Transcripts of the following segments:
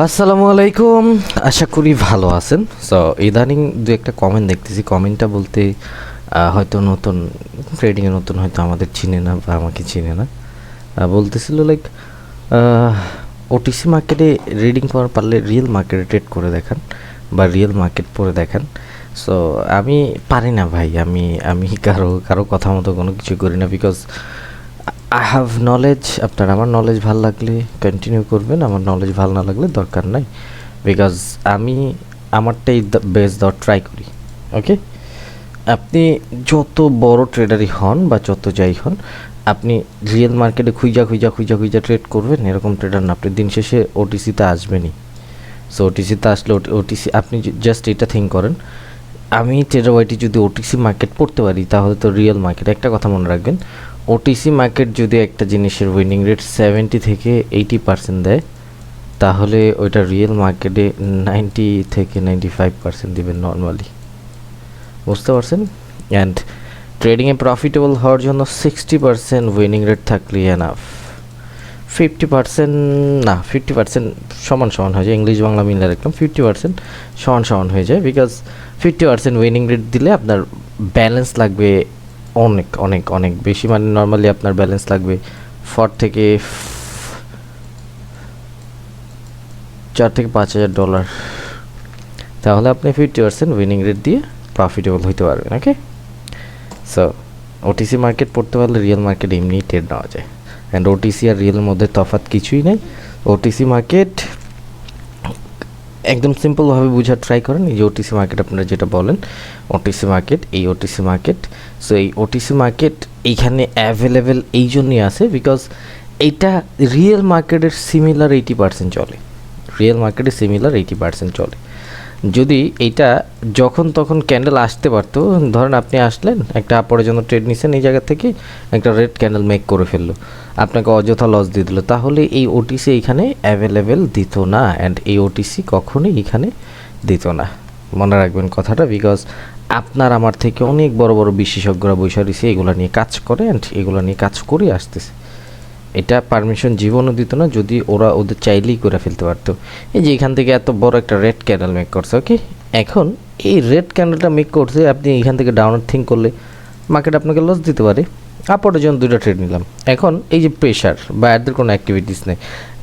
আসসালামু আলাইকুম। আশা করি ভালো আছেন। সো ইদানিং দু একটা কমেন্ট দেখতেছি। কমেন্টটা বলতে হয়তো নতুন ট্রেডিংয়ে নতুন হয়তো আমাদের চিনে না বা আমাকে চিনে না। বলতেছিল লাইক ওটিসি মার্কেটে রিডিং করার পারলে রিয়েল মার্কেটে ট্রেড করে দেখান বা রিয়েল মার্কেট পড়ে দেখান। সো আমি পারি না ভাই। আমি আমি কারও কারও কথা মতো কোনো কিছু করি না বিকজ আই হ্যাভ নলেজ আপনার আমার নলেজ ভালো লাগলে কন্টিনিউ করবেন, আমার নলেজ ভালো না লাগলে দরকার নাই বিকজ আমি আমারটাই বেস্ট দেওয়ার ট্রাই করি ওকে আপনি যত বড় ট্রেডারই হন বা যত যাই হন, আপনি রিয়েল মার্কেটে খুঁজা খুঁজা খুঁজা খুঁজা ট্রেড করবেন, এরকম ট্রেডার না, আপনি দিন শেষে ওটিসিতে আসবেনই। সো ওটিসিতে আসলে ওটিসি আপনি জাস্ট এটা থিঙ্ক করেন। আমি ট্রেডার ওয়াইটি যদি ওটিসি মার্কেট পড়তে পারি, তাহলে তো রিয়েল মার্কেট একটা কথা মনে রাখবেন ওটিসি মার্কেট যদি একটা জিনিসের উইনিং রেট সেভেন্টি থেকে এইটি পার্সেন্ট দেয়, তাহলে ওইটা রিয়েল মার্কেটে নাইনটি থেকে নাইনটি ফাইভ পার্সেন্ট দেবেন নর্মালি বুঝতে পারছেন? অ্যান্ড ট্রেডিংয়ে প্রফিটেবল হওয়ার জন্য সিক্সটি পার্সেন্ট উইনিং রেট থাকলে এনাফ ফিফটি পার্সেন্ট না ফিফটি পার্সেন্ট সমান সমান হয়ে যায়। ইংলিশ, বাংলা মিলে রাখলাম ফিফটি পার্সেন্ট সমান সমান হয়ে যায়। Because fifty percent winning rate দিলে আপনার ব্যালেন্স লাগবে অনেক অনেক অনেক বেশি। মানে নর্মালি আপনার ব্যালেন্স লাগবে ফর থেকে চার থেকে পাঁচ হাজার ডলার তাহলে আপনি ফিফটি পার্সেন্ট উইনিং রেট দিয়ে প্রফিটেবল হইতে পারবেন ওকে সো ওটিসি মার্কেট পড়তে পারলে রিয়েল মার্কেট এমনি ট্রেড নেওয়া যায়। অ্যান্ড ওটিসি আর রিয়েলের মধ্যে তফাৎ কিছুই নেই। ওটিসি মার্কেট একদম সিম্পলভাবে বোঝার ট্রাই করেন। এই যে ওটিসি মার্কেট আপনারা যেটা বলেন ওটিসি মার্কেট এই ওটিসি মার্কেট সো এই ওটিসি মার্কেট এইখানে অ্যাভেলেবেল এই জন্যই আছে বিকজ এইটা রিয়েল মার্কেটের সিমিলার এইটি পার্সেন্ট চলে। রিয়েল মার্কেটে সিমিলার এইটি পার্সেন্ট চলে। যদি এইটা যখন তখন ক্যান্ডেল আসতে পারতো, ধরেন আপনি আসলেন, একটা আপরের জন্য ট্রেড নিছেন এই জায়গা থেকে, একটা রেড ক্যান্ডেল মেক করে ফেলল। আপনাকে অযথা লস দিয়ে দিল। তাহলে এই ওটিসি এখানে অ্যাভেলেবেল দিত না অ্যান্ড এই ওটিসি কখনোই এখানে দিত না। মনে রাখবেন কথাটা বিকজ আপনার আমার থেকে অনেক বড় বড় বিশেষজ্ঞরা বৈশা রয়েছে, এগুলো নিয়ে কাজ করে অ্যান্ড এগুলো নিয়ে কাজ করে আসতেছে। এটা পারমিশন জীবনও দিত না, যদি ওরা ওদের চাইলেই করে ফেলতে পারতো। এই যে এখান থেকে এত বড় একটা রেড ক্যান্ডেল মেক করছে ওকে এখন এই রেড ক্যান্ডেলটা মেক করছে, আপনি এখান থেকে ডাউনার থিঙ্ক করলে মার্কেট আপনাকে লস দিতে পারে। আপরের জন্য দুইটা ট্রেড নিলাম, এখন এই যে প্রেশার বায়ারদের কোনো অ্যাক্টিভিটিস নেই।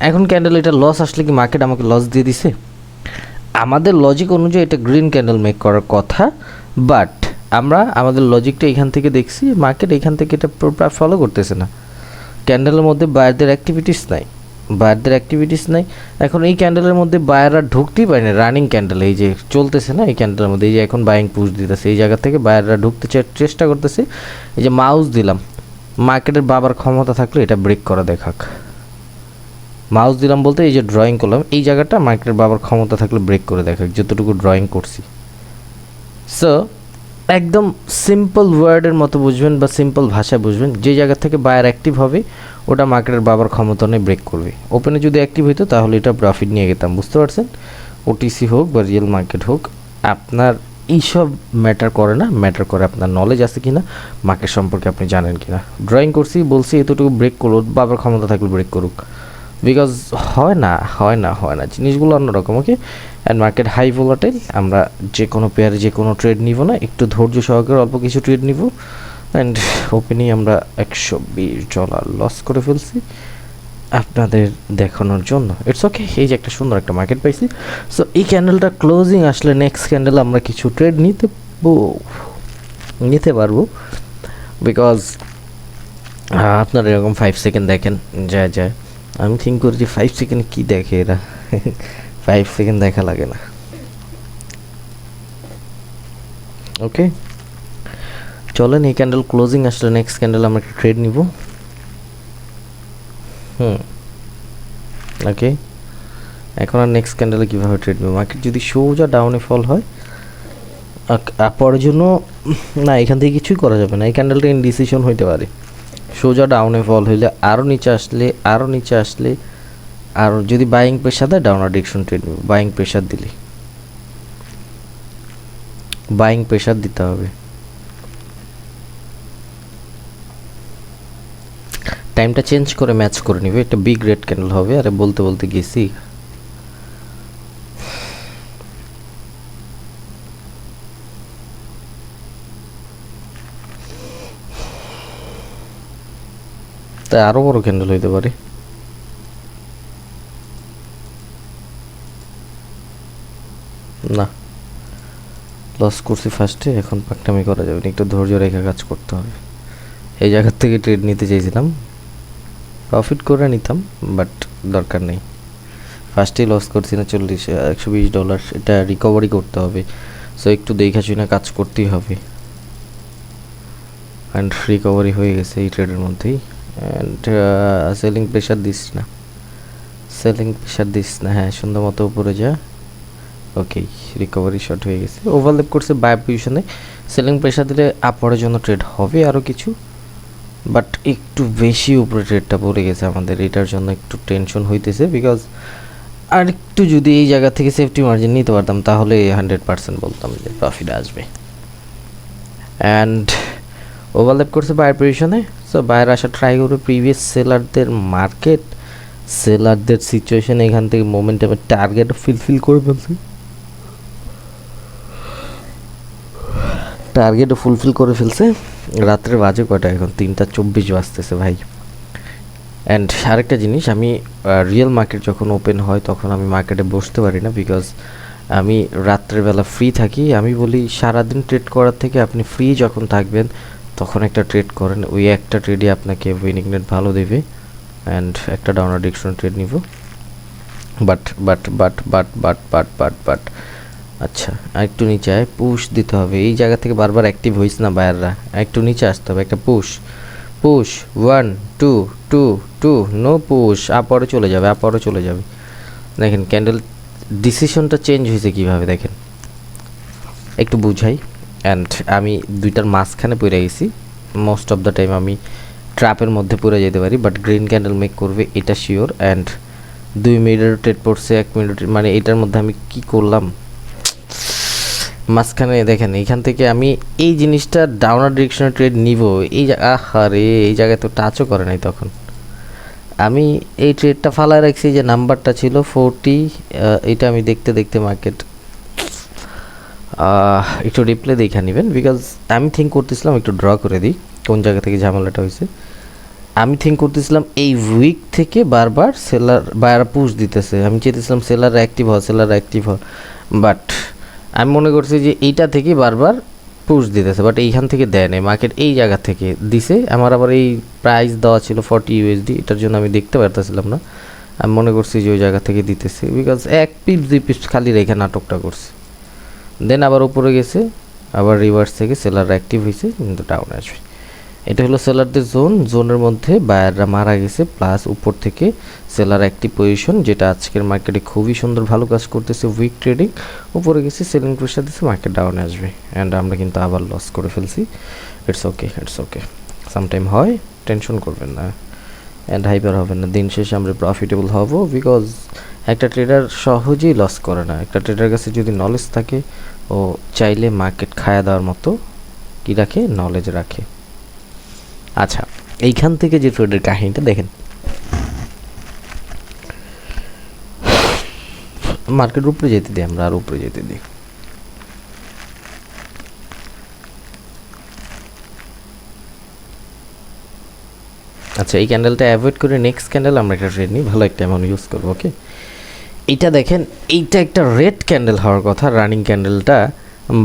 এখন ক্যান্ডেল এটা লস আসলে কি মার্কেট আমাকে লস দিয়ে দিছে? আমাদের লজিক অনুযায়ী এটা গ্রিন ক্যান্ডেল মেক করার কথা বাট আমরা আমাদের লজিকটা এখান থেকে দেখছি মার্কেট এখান থেকে এটা প্রায় ফলো করতেছে না। ক্যান্ডেলের মধ্যে বায়ারদের অ্যাক্টিভিটিস নাই। বায়ারদের অ্যাক্টিভিটিস নাই। এখন এই ক্যান্ডেলের মধ্যে বায়াররা ঢুকতেই পারে না। রানিং ক্যান্ডেল এই যে চলতেছে না এই ক্যান্ডেলের মধ্যে, এই যে এখন বাইং পুশ দিতেছে, এই জায়গা থেকে বায়াররা ঢুকতে চেষ্টা করতেছে। এই যে মাউস দিলাম মার্কেটের বাবার ক্ষমতা থাকলে এটা ব্রেক করা দেখাক। মাউস দিলাম বলতে এই যে ড্রয়িং করলাম, এই জায়গাটা মার্কেটের বাবার ক্ষমতা থাকলে ব্রেক করে দেখাক, যতটুকু ড্রয়িং করছি। সো একদম সিম্পল ওয়ার্ডের মতো বুঝবেন বা সিম্পল ভাষায় বুঝবেন, যে জায়গা থেকে বায়ার অ্যাক্টিভ হবে, ওটা মার্কেটের বাবার ক্ষমতা নিয়ে ব্রেক করবে। ওপেনে যদি অ্যাক্টিভ হইতো, তাহলে এটা প্রফিট নিয়ে যেতাম বুঝতে পারছেন? ওটিসি হোক বা রিয়েল মার্কেট হোক, আপনার এইসব ম্যাটার করে না ম্যাটার করে আপনার নলেজ আছে কিনা মার্কেট সম্পর্কে আপনি জানেন কিনা। ড্রয়িং করছি, বলছি, এতটুকু ব্রেক করুক, বাবার ক্ষমতা থাকলে ব্রেক করুক। বিকজ হয় না হয় না হয় না। জিনিসগুলো অন্যরকম okay and market high volatile আমরা যে কোনো পেয়ারে যে কোনো ট্রেড নিব না, একটু ধৈর্য সহকারে অল্প কিছু ট্রেড নিব। অ্যান্ড ওপেনই আমরা একশো বিশ ডলার লস করে ফেলছি আপনাদের দেখানোর জন্য। ইটস ওকে এই যে একটা সুন্দর একটা মার্কেট পাইছি। সো এই ক্যান্ডেলটা ক্লোজিং আসলে নেক্সট ক্যান্ডেল আমরা কিছু ট্রেড নিতে নিতে পারব। বিকজ আপনারা এরকম ফাইভ সেকেন্ড দেখেন, যায় যায়। আমি থিঙ্ক করি যে ফাইভ সেকেন্ড কী দেখে এরা? ফাইভ সেকেন্ড দেখা লাগে না। ওকে চলেন, এই ক্যান্ডেল ক্লোজিং আসলে নেক্সট ক্যান্ডেল আমরা একটা ট্রেড নিব। হুম। ওকে এখন আর নেক্সট ক্যান্ডেলে কীভাবে ট্রেড নেব? মার্কেট যদি সোজা ডাউনে ফল হয় পরের জন্য না, এখান থেকে কিছুই করা যাবে না। এই ক্যান্ডেলটা ইনডিসিশন হইতে পারে। সোজা ডাউনে ফল হইলে আরও নিচে আসলে আরও নিচে আসলে, আর যদি বাইং প্রেশার দেয় down direction trade buying pressure দিলে। বাইং প্রেশার দিতে হবে। টাইমটা চেঞ্জ করে ম্যাচ করে নিবে। একটা বিগ রেড ক্যান্ডেল হবে, আরে বলতে বলতে গেছি। তাই আরও বড় ক্যান্ডেল হইতে পারে। না। লস করছি ফার্স্টে এখন পাকটামি করা যাবে একটু ধৈর্য রেখে কাজ করতে হবে। এই জায়গার থেকে ট্রেড নিতে চাইছিলাম। প্রফিট করে নিতাম বাট দরকার নেই। ফার্স্টেই লস করছি না, চল্লিশ, একশো বিশ ডলার এটা রিকভারি করতে হবে। সো একটু দেখা শুনে কাজ করতেই হবে। অ্যান্ড রিকভারি হয়ে গেছে এই ট্রেডের মধ্যেই। অ্যান্ড সেলিং প্রেশার দিস না। সেলিং প্রেশার দিস না। হ্যাঁ সুন্দর মতো উপরে যা। ওকে রিকভারি শর্ট হয়ে গেছে। ওভারলেপ করছে বাই পজিশনে সেলিং প্রেশার দিলে আপরের জন্য ট্রেড হবে আরও কিছু। বাট একটু বেশি উপরে ট্রেডটা পড়ে গেছে আমাদের। এটার জন্য একটু টেনশন হইতেছে বিকজ আর একটু যদি এই জায়গা থেকে সেফটি মার্জিন নিতে পারতাম, তাহলে হান্ড্রেড পার্সেন্ট বলতাম যে প্রফিট আসবে। অ্যান্ড ওভারল্যাপ করছে বায়ার পজিশনে সো বায়ার আসা ট্রাই করবে প্রিভিয়াস সেলারদের মার্কেট সেলারদের সিচুয়েশন এখান থেকে মোমেন্টামে টার্গেট ফিলফিল করে ফেলছে। টার্গেটও ফুলফিল করে ফেলছে। রাত্রে বাজে কয়টা এখন? তিনটা চব্বিশ বাজতেছে ভাই। অ্যান্ড আরেকটা জিনিস, আমি রিয়েল মার্কেট যখন ওপেন হয় তখন আমি মার্কেটে বসতে পারি না বিকজ আমি রাত্রেবেলা ফ্রি থাকি। আমি বলি সারাদিন ট্রেড করার থেকে আপনি ফ্রি যখন থাকবেন তখন একটা ট্রেড করেন, ওই একটা ট্রেডই আপনাকে উইনিং নেট ভালো দেবে অ্যান্ড একটা ডাউনার ডিকশন ট্রেড নিব। But but but but but but but but আচ্ছা একটু নিচে আয় পুশ দিতে হবে। এই জায়গা থেকে বারবার অ্যাক্টিভ হইস না বায়াররা। একটু নিচে আসতে হবে, একটা push push one two two two no push আপরে চলে যাবে আপরে চলে যাবে। দেখেন ক্যান্ডেল ডিসিশনটা চেঞ্জ হয়েছে কীভাবে, দেখেন। একটু বুঝাই। অ্যান্ড আমি দুইটার মাঝখানে পড়ে গেছি। মোস্ট অফ দ্য টাইম আমি ট্র্যাপের মধ্যে পড়ে যেতে পারি বাট গ্রিন ক্যান্ডেল মেক করবে, এটা শিওর অ্যান্ড দুই মিনিটের ট্রেড পড়ছে, এক মিনিট মানে এটার মধ্যে আমি কি করলাম? মাঝখানে দেখেন, এখান থেকে আমি এই জিনিসটা ডাউনার ডিরেকশনে ট্রেড নিব। এই জায়গা আহারে এই জায়গায় তো টাচও করে নাই তখন। আমি এই ট্রেডটা ফালায় রাখছি যে নাম্বারটা ছিল ফোরটি এটা আমি দেখতে দেখতে মার্কেট একটু রিপ্লে দেখে নেবেন বিকজ আমি থিঙ্ক করতেছিলাম, একটু ড্র করে দিই, কোন জায়গা থেকে ঝামেলাটা হয়েছে। আমি থিঙ্ক করতেছিলাম এই উইক থেকে বারবার সেলার বায়ার পুশ দিতেছে। আমি চেয়েছিলাম সেলার অ্যাক্টিভ হয় সেলার অ্যাক্টিভ হয় বাট আমি মনে করছি যে এইটা থেকে বারবার পুশ দিতেছে বাট এইখান থেকে দেয় নাই। মার্কেট এই জায়গা থেকে দিছে। আমার আবার এই প্রাইস দেওয়া ছিল ফর্টি ইউএসডি এটার জন্য আমি দেখতে পারতেছিলাম না। আমি মনে করছি যে ওই জায়গা থেকে দিতেছে বিকজ এক পিস দুই পিস খালি রেখে নাটকটা করছে। দেন আবার উপরে গেছে, আবার রিভার্স থেকে সেলার অ্যাক্টিভ হয়েছে, কিন্তু ডাউন আসবে। এটা হলো সেলারদের জোন জোনের মধ্যে বায়াররা মারা গেছে প্লাস উপর থেকে সেলার অ্যাক্টিভ পজিশন যেটা আজকের মার্কেটে খুবই সুন্দর ভালো কাজ করতেছে উইক ট্রেডিং উপরে গেছে সেলিং প্রেশার দিচ্ছে মার্কেট ডাউন আসবে। অ্যান্ড আমরা কিন্তু আবার লস করে ফেলছি। It's okay it's okay sometime হয় টেনশন করবেন না। অ্যান্ড হাইপার হবে না। দিন শেষে আমরা প্রফিটেবল হব বিকজ একটা ট্রেডার সহজেই লস করে না। একটা ট্রেডার কাছে যদি নলেজ থাকে ও চাইলে মার্কেট খায়া দেওয়ার মতো কী রাখে? নলেজ রাখে। আচ্ছা এইখান থেকে যে ট্রেডের কাহিনীটা দেখেন। মার্কেট উপরে যেতে দিই আমরা, আর উপরে যেতে দিই। আচ্ছা এই ক্যান্ডেলটা অ্যাভয়েড করে নেক্সট ক্যান্ডেল আমরা একটা ট্রেড নিই, ভালো একটা অ্যামাউন্ট ইউজ করব ওকে এইটা দেখেন, এইটা একটা রেড ক্যান্ডেল হওয়ার কথা রানিং ক্যান্ডেলটা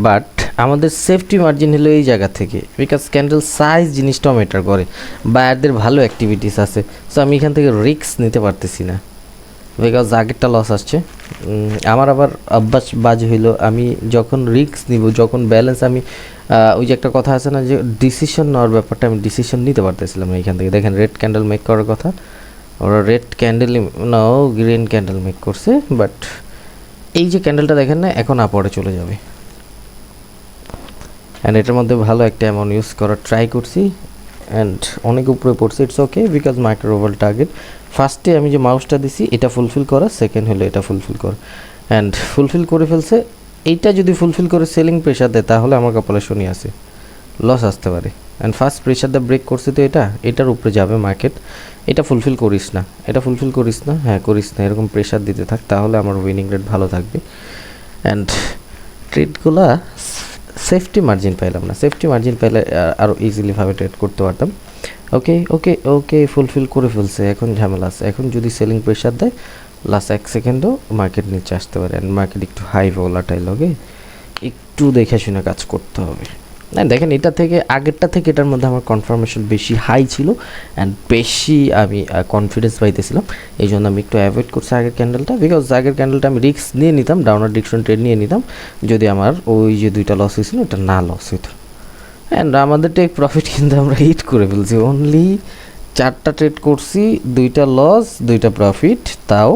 বাট আমাদের সেফটি মার্জিন হলো এই জায়গা থেকে বিকজ ক্যান্ডেল সাইজ জিনিসটাও ম্যাটার করে বায়ারদের ভালো অ্যাক্টিভিটিস আছে সো আমি এখান থেকে রিক্স নিতে পারতেছি না বিকজ আগেরটা লস আসছে আমার আবার অভ্যাস বাজ হইল, আমি যখন রিক্স নিব, যখন ব্যালেন্স আমি ওই যে একটা কথা আছে না যে ডিসিশন নেওয়ার ব্যাপারটা আমি ডিসিশন নিতে পারতেছিলাম না এখান থেকে, দেখেন রেড ক্যান্ডেল মেক করার কথা ওরা red candle now green candle make করছে বাট এই যে ক্যান্ডেলটা দেখেন না, এখন আপরে চলে যাবে। অ্যান্ড এটার মধ্যে ভালো একটা অ্যামাউন্ট ইউজ করার ট্রাই করছি অ্যান্ড অনেক উপরে পড়ছে it's okay because micro over target ফার্স্টে আমি যে মাউসটা দিছি, এটা ফুলফিল করা সেকেন্ড হলো এটা ফুলফিল করা। অ্যান্ড ফুলফিল করে ফেলছে, এইটা যদি ফুলফিল করে সেলিং প্রেশার দেয়, তাহলে আমার কপালে শনি আছে। লস আসতে পারে। অ্যান্ড ফার্স্ট প্রেশার দিয়ে ব্রেক করছে তো এটা, এটার উপরে যাবে মার্কেট এটা ফুলফিল করিস না। এটা ফুলফিল করিস না? হ্যাঁ করিস না। এরকম প্রেশার দিতে থাক, তাহলে আমার উইনিং রেট ভালো থাকবে। অ্যান্ড ট্রেডগুলা সেফটি মার্জিন পাইলাম না। সেফটি মার্জিন পাইলে আরও ইজিলিভাবে ট্রেড করতে পারতাম। ওকে ওকে ওকে ফুলফিল করে ফেলছে। এখন ঝামেলা আছে। এখন যদি সেলিং প্রেশার দেয় লাস্ট এক সেকেন্ডও মার্কেট নিচে আসতে পারে। অ্যান্ড মার্কেট একটু হাই ভোলাটাইল ওকে একটু দেখে শুনে কাজ করতে হবে। না, দেখেন এটা থেকে, আগেরটা থেকে এটার মধ্যে আমার কনফার্মেশন বেশি হাই ছিল অ্যান্ড বেশি আমি কনফিডেন্স পাইতেছিলাম। এই জন্য আমি একটু অ্যাভয়েড করছি আগের ক্যান্ডেলটা বিকজ আগের ক্যান্ডেলটা আমি রিস্ক নিয়ে নিতাম ডাউনার ডিকশন ট্রেড নিয়ে নিতাম। যদি আমার ওই যে দুইটা লস হয়েছিল এটা না লস হইতো। অ্যান্ড আমাদের টেক প্রফিট কিন্তু আমরা হিট করে ফেলছি। অনলি চারটা ট্রেড করছি, দুইটা লস দুইটা প্রফিট তাও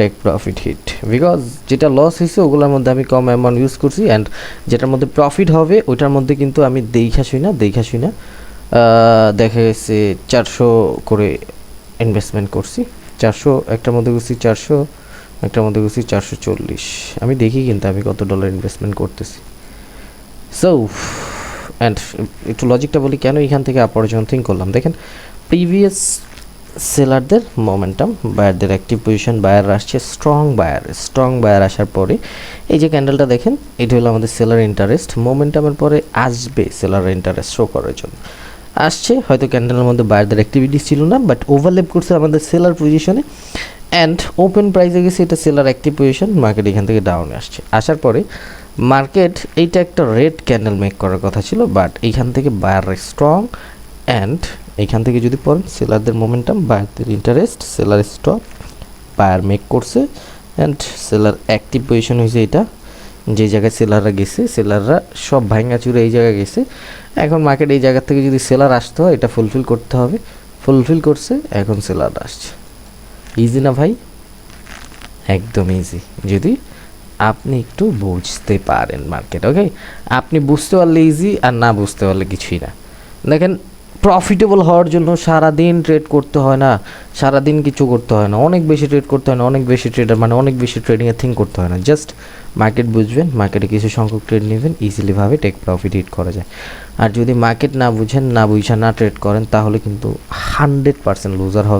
টেক প্রফিট হিট বিকজ যেটা লস হয়েছে ওগুলোর মধ্যে আমি কম অ্যামাউন্ট ইউজ করছি অ্যান্ড যেটার মধ্যে প্রফিট হবে, ওইটার মধ্যে কিন্তু আমি দেখা শুই না, দেখা শুই না। দেখা গেছে চারশো করে ইনভেস্টমেন্ট করছি। চারশো, একটার মধ্যে করছি চারশো, একটার মধ্যে করছি চারশো চল্লিশ। আমি দেখি কিন্তু আমি কত ডলার ইনভেস্টমেন্ট করতেছি। সো অ্যান্ড একটু লজিকটা বলি, কেন এখান থেকে জন্য থিঙ্ক করলাম? দেখেন প্রিভিয়াস সেলারদের মোমেন্টাম বায়ারদের অ্যাক্টিভ পজিশন বায়ার আসছে স্ট্রং বায়ার স্ট্রং বায়ার আসার পরে, এই যে ক্যান্ডেলটা দেখেন, এটা হলো আমাদের সেলার ইন্টারেস্ট মোমেন্টামের পরে আসবে সেলার ইন্টারেস্ট শো করার জন্য। আসছে, হয়তো ক্যান্ডেলের মধ্যে বায়ারদের অ্যাক্টিভিটিস ছিল না বাট ওভারলেপ করছে আমাদের সেলার পজিশনে অ্যান্ড ওপেন প্রাইসে গেছে, এটা সেলার অ্যাক্টিভ পজিশন মার্কেট এখান থেকে ডাউনে আসছে। আসার পরে মার্কেট এইটা একটা রেড ক্যান্ডেল মেক করার কথা ছিল বাট এইখান থেকে বায়ার স্ট্রং অ্যান্ড এইখান থেকে যদি পড়েন, সেলারদের momentum বায়ারদের interest seller stop buyer make করছে অ্যান্ড সেলার অ্যাক্টিভ পজিশন হয়েছে এটা। যে জায়গায় সেলাররা গেছে সেলাররা সব ভাঙ্গা চুরে এই জায়গায় গেছে। এখন মার্কেট এই জায়গা থেকে যদি সেলার আসতে হয় এটা ফুলফিল করতে হবে। ফুলফিল করছে, এখন সেলার আসছে। ইজি না ভাই? একদম ইজি যদি আপনি একটু বুঝতে পারেন মার্কেট ওকে আপনি বুঝতে পারলে ইজি আর না বুঝতে পারলে কিছুই না। দেখেন প্রফিটেবল হওয়ার জন্য সারা দিন ট্রেড করতে হয় না। সারা দিন কিছু করতে হয় না। অনেক বেশি ট্রেড করতে হয় না, অনেক বেশি ট্রেডার মানে অনেক বেশি ট্রেডিংয়ে থিঙ্ক করতে হয় না। জাস্ট মার্কেট বুঝবেন মার্কেটে কিছু সংখ্যক ট্রেড নেবেন ইজিলিভাবে টেক প্রফিট হিট করা যায়। আর যদি মার্কেট না বুঝেন, না বুঝা না ট্রেড করেন, তাহলে কিন্তু হান্ড্রেড পার্সেন্ট লুজার হবে।